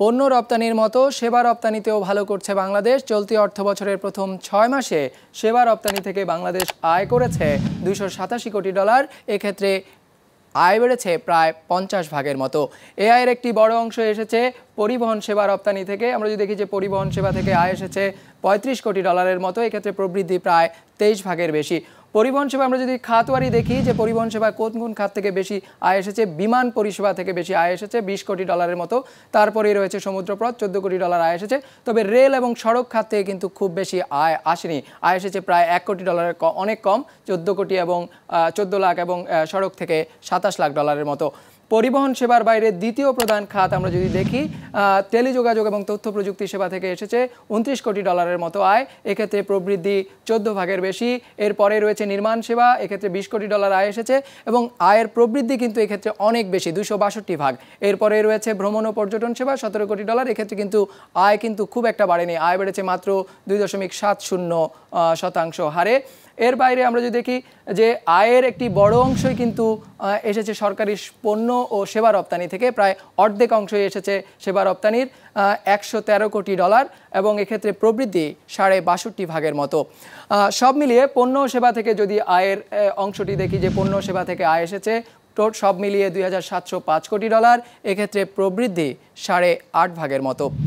পণ্য রপ্তানির মতো সেবা রপ্তানিতেও ভালো করছে বাংলাদেশ। চলতি অর্থ বছরের প্রথম ছয় মাসে সেবা রপ্তানি থেকে বাংলাদেশ আয় করেছে দুশো সাতাশি কোটি ডলার। এক্ষেত্রে আয় বেড়েছে প্রায় পঞ্চাশ ভাগের মতো। এ আয়ের একটি বড় অংশ এসেছে পরিবহন সেবা রপ্তানি থেকে। আমরা যদি দেখি যে পরিবহন সেবা থেকে আয় এসেছে পঁয়ত্রিশ কোটি ডলারের মতো, এক্ষেত্রে প্রবৃদ্ধি প্রায় তেইশ ভাগের বেশি। পরিবহন সেবা আমরা যদি খাতওয়ারি দেখি, যে পরিবহন সেবা কোন কোন খাত থেকে বেশি আয় এসেছে? বিমান পরিষেবা থেকে বেশি আয় এসেছে, বিশ কোটি ডলারের মতো। তারপরেই রয়েছে সমুদ্রপথ, চোদ্দ কোটি ডলার আয় এসেছে। তবে রেল এবং সড়ক খাত থেকে কিন্তু খুব বেশি আয় আসেনি। আয় এসেছে প্রায় এক কোটি ডলারের অনেক কম, চোদ্দ কোটি এবং চোদ্দ লাখ এবং সড়ক থেকে সাতাশ লাখ ডলারের মতো। পরিবহন সেবার বাইরে দ্বিতীয় প্রধান খাত আমরা যদি দেখি টেলিযোগাযোগ এবং তথ্য প্রযুক্তি সেবা থেকে এসেছে উনত্রিশ কোটি ডলারের মতো আয়, এক্ষেত্রে প্রবৃদ্ধি চোদ্দ ভাগের বেশি। এরপরে রয়েছে নির্মাণ সেবা, এক্ষেত্রে বিশ কোটি ডলার আয় এসেছে এবং আয়ের প্রবৃদ্ধি কিন্তু এক্ষেত্রে অনেক বেশি, দুশো বাষট্টি ভাগ। এরপরে রয়েছে ভ্রমণ ও পর্যটন সেবা, সতেরো কোটি ডলার, এক্ষেত্রে কিন্তু আয় কিন্তু খুব একটা বাড়েনি, আয় বেড়েছে মাত্র দুই দশমিক সাত শূন্য শতাংশ হারে। এর বাইরে আমরা যদি দেখি যে আয়ের একটি বড় অংশই কিন্তু এসেছে সরকারি পণ্য ও সেবা রপ্তানি থেকে। প্রায় অর্ধেক অংশই এসেছে সেবা রপ্তানির একশো তেরো কোটি ডলার এবং এক্ষেত্রে প্রবৃদ্ধি সাড়ে বাষট্টি ভাগের মতো। সব মিলিয়ে পণ্য সেবা থেকে যদি আয়ের অংশটি দেখি যে পণ্য সেবা থেকে আয় এসেছে, টোট সব মিলিয়ে দুই হাজার সাতশো পাঁচ কোটি ডলার, এক্ষেত্রে প্রবৃদ্ধি সাড়ে আট ভাগের মতো।